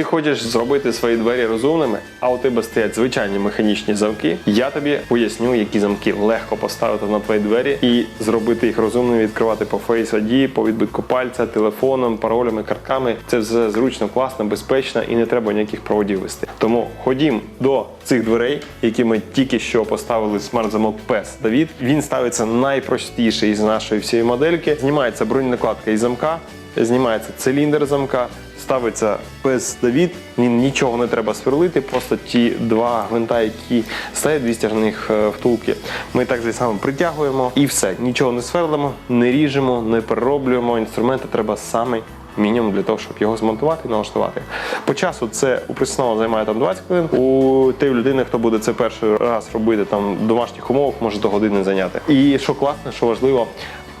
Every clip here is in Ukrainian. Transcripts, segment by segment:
Ти хочеш зробити свої двері розумними, а у тебе стоять звичайні механічні замки. Я тобі поясню, які замки легко поставити на твої двері і зробити їх розумними, відкривати по Face ID, по відбитку пальця, телефоном, паролями, картками. Це все зручно, класно, безпечно і не треба ніяких проводів вести. Тому ходім до цих дверей, які ми тільки що поставили смарт-замок PES Давід. Він ставиться найпростіший із нашої всієї модельки. Знімається броненакладка із замка, знімається циліндр замка. Ставиться без Давід, нічого не треба сверлити, просто ті два гвинта, які стоять дві стяжних е, втулки. Ми так же само притягуємо і все. Нічого не сверлимо, не ріжемо, не перероблюємо. Інструменти треба саме мінімум для того, щоб його змонтувати і налаштувати. По часу це у професіонала займає там 20 хвилин. У тієї людини, хто буде це перший раз робити там в домашніх умовах, може до години зайняти. І що класно, що важливо.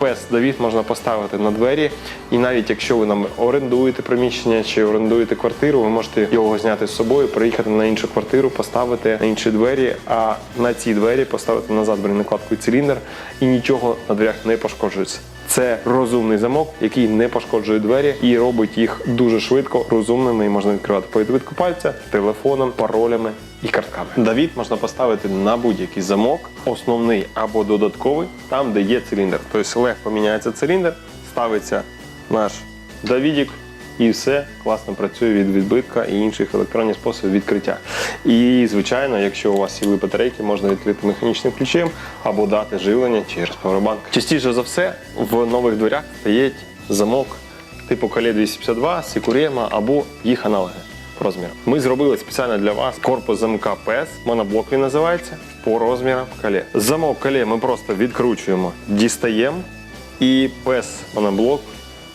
Пес Давід можна поставити на двері, і навіть якщо ви нам орендуєте приміщення чи орендуєте квартиру, ви можете його зняти з собою, приїхати на іншу квартиру, поставити на інші двері, а на ці двері поставити назад бронекладку і циліндр, і нічого на дверях не пошкоджується. Це розумний замок, який не пошкоджує двері і робить їх дуже швидко, розумними. І можна відкривати по відбитку пальця, телефоном, паролями і картками. Давід можна поставити на будь-який замок, основний або додатковий, там, де є циліндр. Тобто легко міняється циліндр, ставиться наш Давідік. І все класно працює від відбитка і інших електронних способів відкриття. І, звичайно, якщо у вас сіли батарейки, можна відкрити механічним ключем або дати живлення через павербанк. Частіше за все в нових дверях стоїть замок типу Кале 252, Сікурема або їх аналоги по. Ми зробили спеціально для вас корпус замка PS, моноблок він називається, по розмірам кале. Замок кале ми просто відкручуємо, дістаємо і PS моноблок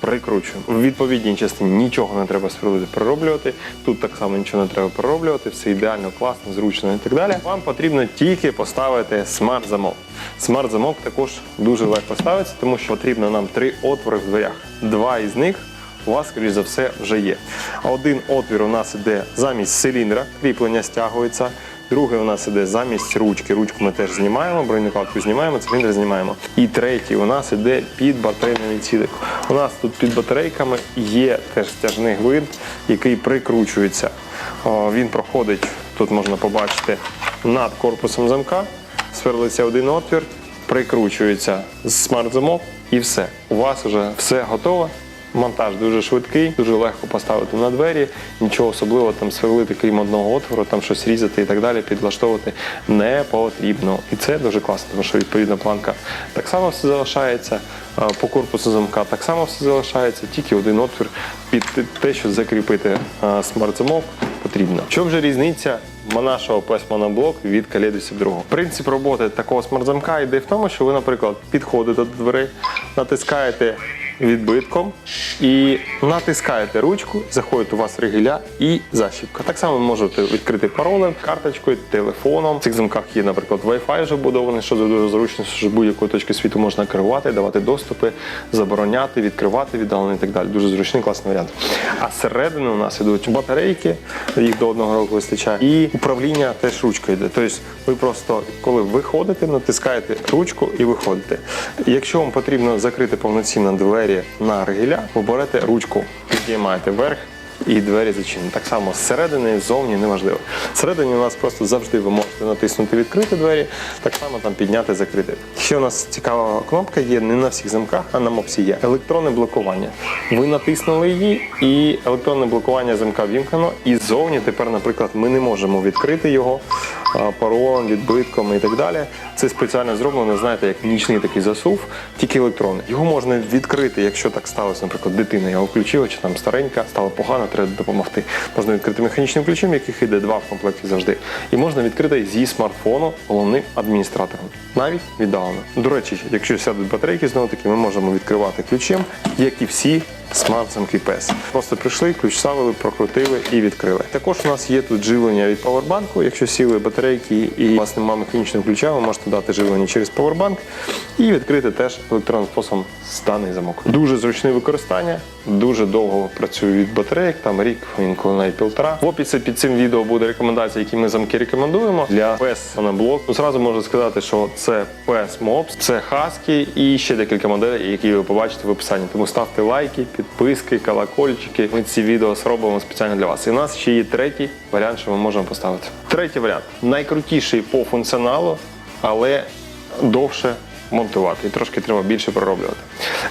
прикручуємо. В відповідній частині нічого не треба сверлити, перероблювати. Тут так само нічого не треба перероблювати, все ідеально, класно, зручно і так далі. Вам потрібно тільки поставити смарт-замок. Смарт-замок також дуже легко ставиться, тому що потрібно нам три отвори в дверях. Два із них у вас, скоріш за все, вже є. Один отвір у нас іде замість циліндра, кріплення стягується. Другий у нас іде замість ручки. Ручку ми теж знімаємо, бронекладку знімаємо, циліндр знімаємо. І третій у нас іде під батарейний відсідок. У нас тут під батарейками є теж стяжний гвинт, який прикручується. Він проходить, тут можна побачити, над корпусом замка. Сверлиться один отвір, прикручується смарт-замок і все. У вас вже все готово. Монтаж дуже швидкий, дуже легко поставити на двері. Нічого особливого там сверлити, крім одного отвору, там щось різати і так далі, підлаштовувати не потрібно. І це дуже класно, тому що відповідна планка так само все залишається. По корпусу замка так само все залишається, тільки один отвір під те, що закріпити а, смарт-замок потрібно. В чому же різниця нашого PS моноблок від Кале 202? Принцип роботи такого смарт-замка йде в тому, що ви, наприклад, підходите до дверей, натискаєте відбитком і натискаєте ручку, заходить у вас ригеля і защіпка. Так само можете відкрити паролем, карточкою, телефоном. В цих замках є, наприклад, Wi-Fi вже вбудований, що дуже зручно, що з будь-якої точки світу можна керувати, давати доступи, забороняти, відкривати віддалено і так далі. Дуже зручний, класний варіант. А зсередини у нас ідуть батарейки, їх до одного року вистачає, і управління теж ручкою йде. Тобто ви просто, коли виходите, натискаєте ручку і виходите. Якщо вам потрібно закрити повноцінно двері на ригеля, ви берете ручку, підіймаєте вверх. І двері зачинені. Так само зсередини, ззовні неважливо. Всередині у нас просто завжди ви можете натиснути відкрити двері, так само там підняти, закрити. Ще у нас цікава кнопка є не на всіх замках, а на мопсі є. Електронне блокування. Ви натиснули її, і електронне блокування замка вімкнено. І ззовні тепер, наприклад, ми не можемо відкрити його а, паролем, відбитком і так далі. Це спеціально зроблено, знаєте, як нічний такий засув, тільки електронний. Його можна відкрити, якщо так сталося, наприклад, дитина його включила, чи там старенька, стало погано, треба допомогти. Можна відкрити механічним ключем, яких йде два в комплекті завжди. І можна відкрити зі смартфону головним адміністратором, навіть віддалено. До речі, якщо сядуть батарейки знову таки, ми можемо відкривати ключем, як і всі смарт-замки PES. Просто прийшли, ключ ставили, прокрутили і відкрили. Також у нас є тут живлення від павербанку. Якщо сіли батарейки і у вас немає механічного ключа, ви можете дати живлення через павербанк і відкрити теж електронним способом даний замок. Дуже зручне використання. дуже довго працюю від батарейок, там рік, інколи навіть півтора. В описі під цим відео буде рекомендація, які ми замки рекомендуємо для PES моноблок. Ну, зразу можу сказати, що це PES Mobs, це Husky і ще декілька моделей, які ви побачите в описанні. Тому ставте лайки, підписки, колокольчики. Ми ці відео зробимо спеціально для вас. І у нас ще є третій варіант, що ми можемо поставити. Третій варіант найкрутіший по функціоналу, але довше монтувати і трошки треба більше пророблювати.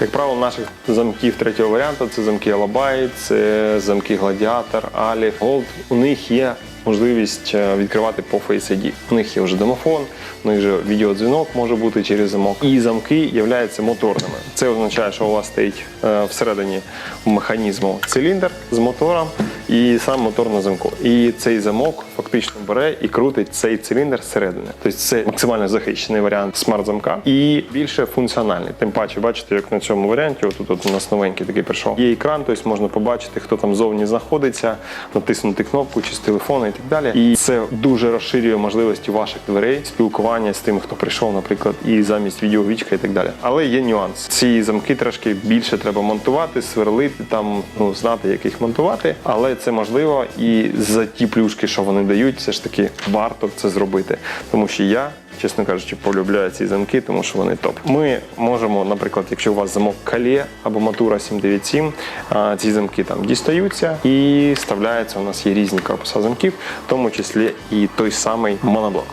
Як правило, наших замків третього варіанту це замки Alabай, це замки Гладіатор, Алі, Gold. У них є можливість е, відкривати по Face ID. У них є вже домофон, у них вже відеодзвінок може бути через замок. І замки являються моторними. Це означає, що у вас стоїть е, всередині механізму циліндр з мотором і сам мотор на замку. І цей замок фактично бере і крутить цей циліндр зсередини. Тобто це максимально захищений варіант смарт-замка і більше функціональний. Тим паче, бачите, як на цьому варіанті, отут от у нас новенький такий прийшов. Є екран, тобто можна побачити, хто там зовні знаходиться, натиснути кнопку чи з телефону і так далі. І це дуже розширює можливості ваших дверей, спілкування з тим, хто прийшов, наприклад, і замість відеовічка і так далі. Але є нюанс. Ці замки трошки більше треба монтувати, сверлити там, ну знати, як їх монтувати, але це можливо і за ті плюшки, що вони дають, все ж таки варто це зробити, тому що я. Чесно кажучи, полюбляю ці замки, тому що вони топ. Ми можемо, наприклад, якщо у вас замок Калє або Матура 797, а, ці замки там дістаються і вставляються. У нас є різні корпуса замків, в тому числі і той самий моноблок.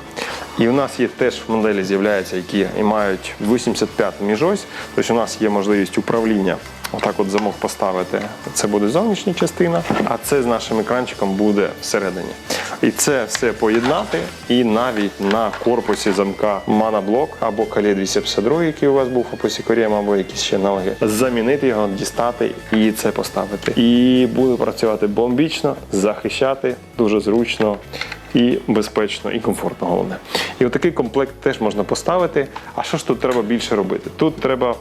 І у нас є теж моделі з'являються, які і мають 85 міжось. Тобто у нас є можливість управління. Отак от замок поставити. Це буде зовнішня частина, а це з нашим екранчиком буде всередині. І це все поєднати, і навіть на корпусі замка Моноблок або Калє 252, який у вас був у Посікорєм, або якісь ще аналоги, замінити його, дістати і це поставити. І буде працювати бомбічно, захищати дуже зручно. І безпечно, і комфортно головне. І отакий комплект теж можна поставити. А що ж тут треба більше робити? Тут треба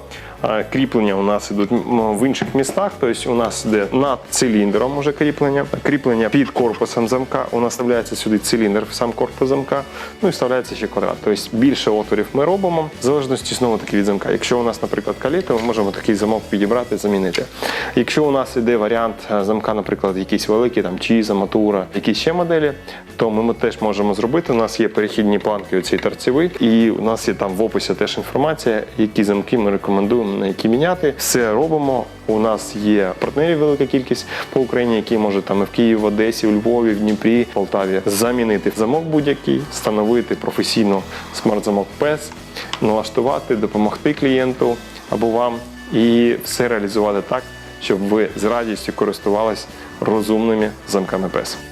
кріплення у нас ідуть в інших містах. Тобто у нас йде над циліндром уже кріплення, кріплення під корпусом замка. У нас вставляється сюди циліндр сам корпус замка, ну і вставляється ще квадрат. Тобто більше отворів ми робимо, в залежності знову таки від замка. Якщо у нас, наприклад, каліта, ми можемо такий замок підібрати, замінити. Якщо у нас іде варіант е, замка, наприклад, якийсь великий, там чіза, матура, якісь ще моделі, то ми, теж можемо зробити. У нас є перехідні планки оці торцеві, і у нас є там в описі теж інформація, які замки ми рекомендуємо на які міняти. Все робимо. У нас є партнерів велика кількість по Україні, які можуть там і в Києві, в Одесі, у Львові, в Дніпрі, в Полтаві замінити замок будь-який, встановити професійно смарт-замок PES, налаштувати, допомогти клієнту або вам і все реалізувати так, щоб ви з радістю користувались розумними замками PES.